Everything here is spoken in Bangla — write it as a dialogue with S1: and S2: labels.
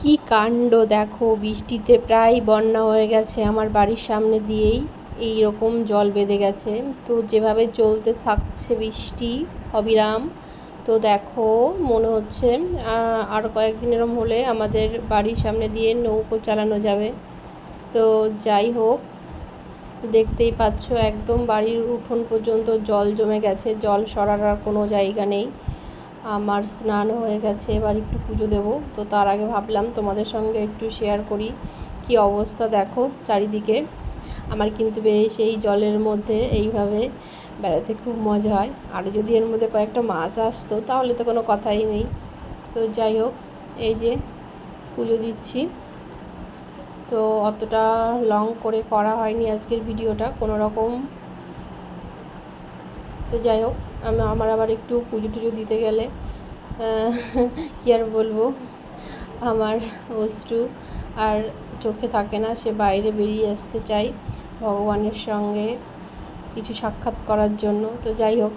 S1: কি কাণ্ড দেখো, বৃষ্টিতে প্রায় বন্যা হয়ে গেছে, আমার বাড়ির সামনে দিয়েই এই রকম জল বেঁধে গেছে। তো যেভাবে চলতে থাকছে বৃষ্টি, অবিরাম। তো দেখো, মনে হচ্ছে আর কয়েকদিন এরম হলে আমাদের বাড়ির সামনে দিয়ে নৌকো চালানো যাবে। তো যাই হোক, দেখতেই পাচ্ছ, একদম বাড়ির উঠোন পর্যন্ত জল জমে গেছে, জল সরার আর কোনো জায়গা নেই। আমার স্নান হয়ে গেছে, এবার একটু পুজো দেবো। তো তার আগে ভাবলাম তোমাদের সঙ্গে একটু শেয়ার করি কি অবস্থা দেখো চারিদিকে। আমার কিন্তু বেশ এই জলের মধ্যে এইভাবে বেড়াতে খুব মজা হয়। আর যদি এর মধ্যে কয়েকটা মাছ আসতো, তাহলে তো কোনো কথাই নেই। তো যাই হোক, এই যে পুজো দিচ্ছি। তো অতটা লং করে করা হয়নি আজকের ভিডিওটা কোনো রকম তো যাই হোক, আমি, আমার আবার একটু পুজো টুজো দিতে গেলে কী আর বলব? আমার অশ্রু আর চোখে থাকে না, সে বাইরে বেরিয়ে আসতে চাই ভগবানের সঙ্গে কিছু সাক্ষাৎ করার জন্য। তো যাই হোক